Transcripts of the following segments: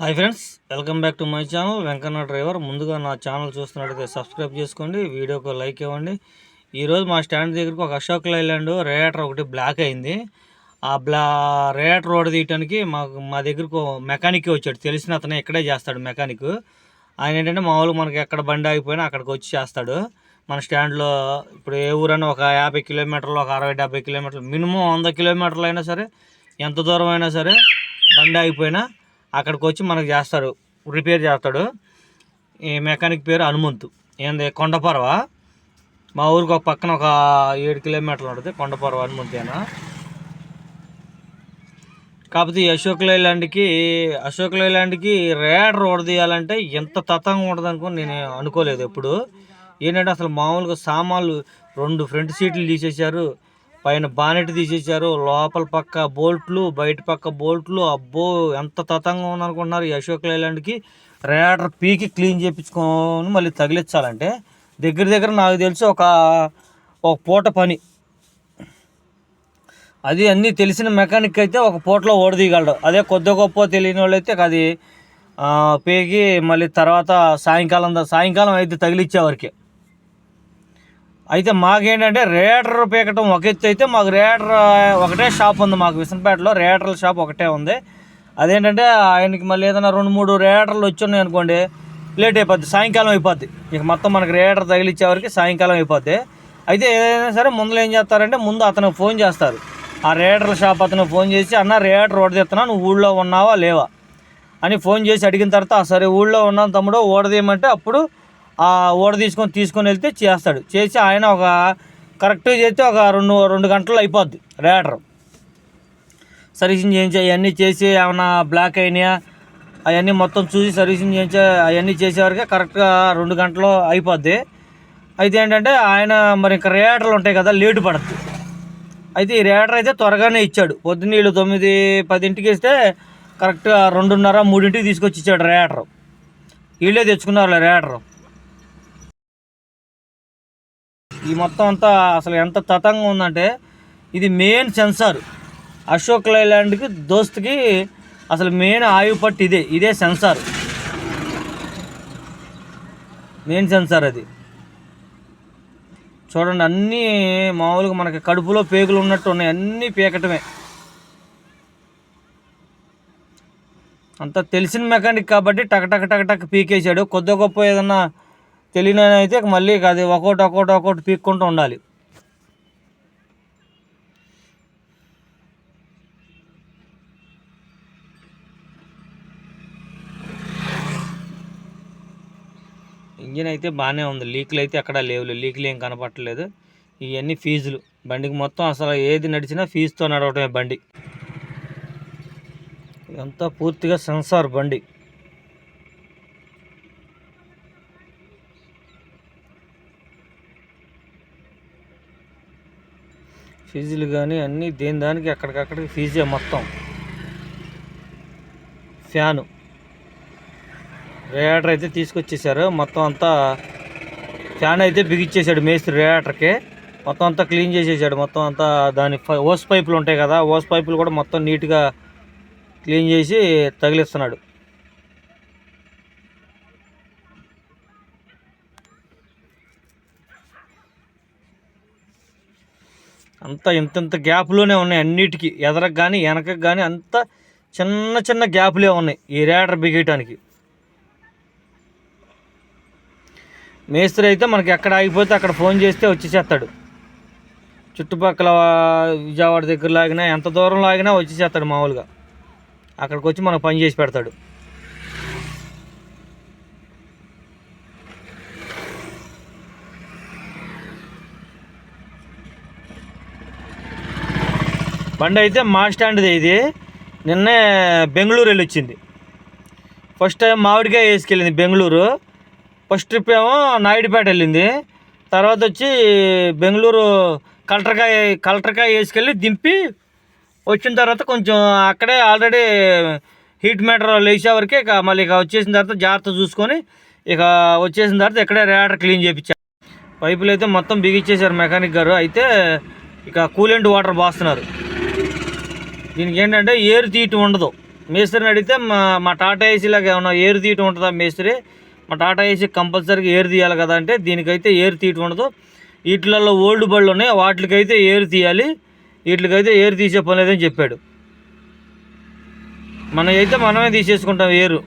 Hi friends welcome back to my channel. Venkanna driver. ముందుగా నా channel చూస్తున్నట్టయితే subscribe చేసుకోండి. వీడియోకి లైక్ ఇవ్వండి. ఈరోజు మా స్టాండ్ దగ్గరకు ఒక అశోక్ లైలాండ్ రేటర్ ఒకటి బ్లాక్ అయింది. ఆ బ్లా రేటర్ రోడ్ తీయటానికి మాకు మా దగ్గరకు మెకానిక్ వచ్చాడు. తెలిసిన అతనే ఇక్కడే చేస్తాడు మెకానిక్. ఆయన ఏంటంటే మామూలుగా మనకి ఎక్కడ బండి ఆగిపోయినా అక్కడికి వచ్చి చేస్తాడు. మన స్టాండ్లో ఇప్పుడు ఏ ఊరైనా ఒక యాభై కిలోమీటర్లు ఒక అరవై డెబ్బై కిలోమీటర్లు మినిమం వంద కిలోమీటర్లు అయినా సరే ఎంత దూరం అయినా సరే బండి ఆగిపోయినా అక్కడికి వచ్చి మనకు చేస్తాడు రిపేర్ చేస్తాడు. ఈ మెకానిక్ పేరు హనుమంతు. ఏంది కొండపర్వ? మా ఊరికి ఒక పక్కన ఒక ఏడు కిలోమీటర్లు ఉంటుంది కొండపర్వ హనుమంతేనా కాకపోతే అశోక్ లైలాండ్కి అశోక్ లైలాండ్కి రేడర్ తీయాలంటే ఎంత తతంగా ఉంటుంది అనుకుని నేను అనుకోలేదు ఎప్పుడు. ఏంటంటే అసలు మామూలుగా సామాన్లు రెండు ఫ్రంట్ సీట్లు తీసేశారు పైన బానెట్ తీసేశారు. లోపల పక్క బోల్ట్లు బయట పక్క బోల్ట్లు. అబ్బో ఎంత తతంగా ఉందనుకుంటున్నారు ఈ అశోక్ లైలాండ్కి. రేడర్ పీకి క్లీన్ చేయించుకొని మళ్ళీ తగిలించాలంటే దగ్గర దగ్గర నాకు తెలిసి ఒక ఒక పూట పని. అది అన్నీ తెలిసిన మెకానిక్ అయితే ఒక పూటలో ఓడదీయగలడు. అదే కొద్ది గొప్ప తెలియని వాళ్ళు అయితే అది ఆ, పేగి మళ్ళీ తర్వాత సాయంకాలం సాయంకాలం అయితే తగిలిచ్చేవారికి. అయితే మాకేంటంటే రేటర్ పీకటం ఒక ఎత్తు అయితే మాకు రేటర్ ఒకటే షాప్ ఉంది మాకు విసనపేటలో. రేటర్ల షాప్ ఒకటే ఉంది. అదేంటంటే ఆయనకి మళ్ళీ ఏదైనా రెండు మూడు రేటర్లు వచ్చి ఉన్నాయి అనుకోండి లేట్ అయిపోద్ది సాయంకాలం అయిపోద్ది. ఇక మొత్తం మనకి రేటర్ తగిలిచ్చేవరకు సాయంకాలం అయిపోద్ది. అయితే ఏదైనా సరే ముందు ఏం చేస్తారంటే ముందు అతనికి ఫోన్ చేస్తారు. ఆ రేటర్ల షాప్ అతనికి ఫోన్ చేసి అన్న రేటర్ ఓడదీస్తున్నా నువ్వు ఊళ్ళో ఉన్నావా? లేవా? అని ఫోన్ చేసి అడిగిన తర్వాత సరే ఊళ్ళో ఉన్నాను తమ్ముడు ఓడదీయమంటే అప్పుడు ఆ ఓడ తీసుకొని తీసుకొని వెళ్తే చేస్తాడు. చేసి ఆయన ఒక కరెక్ట్గా చేస్తే ఒక రెండు రెండు గంటలు అయిపోద్ది రేటర్. సర్వీసింగ్ చేయించి అవన్నీ చేసి ఏమైనా బ్లాక్ అయినాయా? అవన్నీ మొత్తం చూసి సర్వీసింగ్ చేయించి అవన్నీ చేసేవరకే కరెక్ట్గా రెండు గంటలు అయిపోద్ది. అయితే ఏంటంటే ఆయన మరి ఇంకా రేటర్లు ఉంటాయి కదా లేటు పడుతుంది అయితే ఈ రేటర్ అయితే త్వరగానే ఇచ్చాడు. పొద్దున్న వీళ్ళు తొమ్మిది పదింటికి ఇస్తే కరెక్ట్గా రెండున్నర మూడింటికి తీసుకొచ్చి ఇచ్చాడు రేటర్. వీళ్ళే తెచ్చుకున్నారు రేటర్. ఈ మొత్తం అంతా అసలు ఎంత తతంగా ఉందంటే ఇది మెయిన్ సెన్సార్. అశోక్ లైలాండ్కి దోస్తుకి అసలు మెయిన్ ఆయువు పట్టు ఇదే ఇదే సెన్సార్. మెయిన్ సెన్సార్ అది. చూడండి అన్నీ మామూలుగా మనకి కడుపులో పేగులు ఉన్నట్టు ఉన్నాయి అన్నీ పీకటమే. అంతా తెలిసిన మెకానిక్ కాబట్టి టక్ టక్ టక్ టక్ పీకేసాడు కొద్ది గొప్ప ఏదన్నా తెలియని అయితే మళ్ళీ అది ఒకటి ఒకటి ఒకటి పీక్కుంటూ ఉండాలి. ఇంజిన్ అయితే బాగానే ఉంది. లీక్లు అయితే ఎక్కడా లేవు లీక్లు ఏం కనపట్టలేదు ఇవన్నీ ఫీజులు. బండికి మొత్తం అసలు ఏది నడిచినా ఫీజుతో నడవటమే బండి. ఇదంతా పూర్తిగా సెన్సార్ బండి. ఫీజులు కానీ అన్నీ దేని దానికి అక్కడికక్కడికి ఫీజే మొత్తం. ఫ్యాను. రేటర్ అయితే తీసుకొచ్చేసారు. మొత్తం అంతా ఫ్యాన్ అయితే బిగిచ్చేసాడు మేస్త్రి రేటర్కి మొత్తం అంతా క్లీన్ చేసేసాడు. మొత్తం అంతా దాని పై- ఓస్ పైపులు ఉంటాయి కదా ఓస్ పైపులు కూడా మొత్తం నీట్గా క్లీన్ చేసి తగిలిస్తున్నాడు. అంతా ఇంత ఇంత గ్యాప్లోనే ఉన్నాయి అన్నిటికీ. ఎదరకు కానీ వెనకకు కానీ అంత చిన్న చిన్న గ్యాప్లే ఉన్నాయి ఈ రేడర్ బిగేయటానికి. మేస్త్రి అయితే మనకి ఎక్కడ ఆగిపోతే అక్కడ ఫోన్ చేస్తే వచ్చేసేస్తాడు. చుట్టుపక్కల విజయవాడ దగ్గర లాగినా ఎంత దూరంలో ఆగినా వచ్చేసేస్తాడు మామూలుగా. అక్కడికి వచ్చి మనకు పని చేసి పెడతాడు. బండి అయితే మా స్టాండ్ది ఇది. నిన్నే బెంగళూరు వెళ్ళి వచ్చింది ఫస్ట్ టైం మామిడికాయ వేసుకెళ్ళింది బెంగళూరు. ఫస్ట్ ట్రిప్ ఏమో నాయుడుపేట వెళ్ళింది. తర్వాత వచ్చి బెంగళూరు కలెక్టర్కాయ కలెక్టర్కాయ వేసుకెళ్ళి దింపి వచ్చిన తర్వాత కొంచెం అక్కడే ఆల్రెడీ హీట్ మీటర్ లేచే వరకే ఇక మళ్ళీ ఇక వచ్చేసిన తర్వాత జాగ్రత్త చూసుకొని ఇక వచ్చేసిన తర్వాత ఇక్కడే రేటర్ క్లీన్ చేయించారు పైపులు అయితే మొత్తం బిగించేశారు మెకానిక్ గారు. అయితే ఇక కూలెంట్ వాటర్ బాస్తున్నారు దీనికి ఏంటంటే ఏరు తీయటం ఉండదు. మేస్త్రిని అడిగితే మా మా టాటా ఏసీలాగా ఏమన్నా ఏరు తీయటం ఉంటుందా మేస్త్రి? మా టాటా ఏసీ కంపల్సరీగా ఏరు తీయాలి కదా అంటే దీనికైతే ఏరు తీయటం ఉండదు. వీటిలలో ఓల్డ్ బళ్ళు ఉన్నాయి. వాటికైతే ఏరు తీయాలి. వీటికైతే ఏరు తీసే పని లేదని చెప్పాడు. మనం అయితే మనమే తీసేసుకుంటాం ఏరు.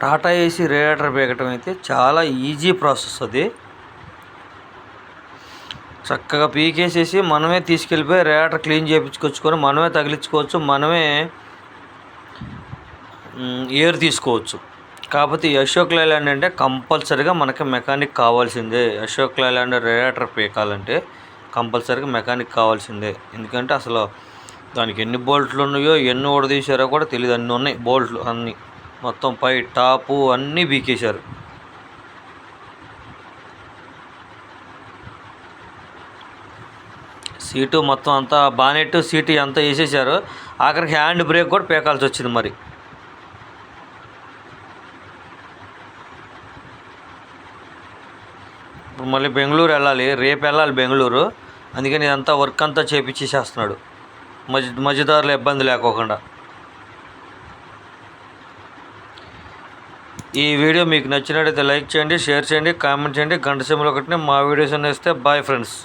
టాటా ఏసీ రేడియేటర్ పీకటం అయితే చాలా ఈజీ ప్రాసెస్ అది. చక్కగా పీకేసేసి మనమే తీసుకెళ్ళిపోయి రేటర్ క్లీన్ చేయించుకొచ్చుకొని మనమే తగిలించుకోవచ్చు మనమే ఎయిర్ ఏర్ తీసుకోవచ్చు. కాకపోతే అశోక్ లైలాండ్ అంటే కంపల్సరీగా మనకి మెకానిక్ కావాల్సిందే. అశోక్ లైలాండ్ రేటర్ పీకాలంటే కంపల్సరీగా మెకానిక్ కావాల్సిందే. ఎందుకంటే అసలు దానికి ఎన్ని బోల్ట్లు ఉన్నాయో ఎన్ని ఓడదీశారో కూడా తెలియదు అన్ని ఉన్నాయి బోల్ట్లు అన్నీ. మొత్తం పై టాపు అన్నీ బీకేశారు సీటు మొత్తం అంతా బానెట్ సీటు అంతా వేసేసారు ఆఖరికి హ్యాండ్ బ్రేక్ కూడా పీకాల్సి వచ్చింది మరి. ఇప్పుడు మళ్ళీ బెంగళూరు వెళ్ళాలి. రేపు వెళ్ళాలి బెంగళూరు. అందుకని ఇదంతా వర్క్ అంతా చేపించేసేస్తున్నాడు మజ్ మధ్యదారులు ఇబ్బంది లేకోకుండా. ఈ వీడియో మీకు నచ్చినట్లయితే లైక్ చేయండి షేర్ చేయండి కామెంట్ చేయండి. గంట సిమ్లో ఒకటి మా వీడియోస్ అన్నీ ఇస్తే. Bye friends.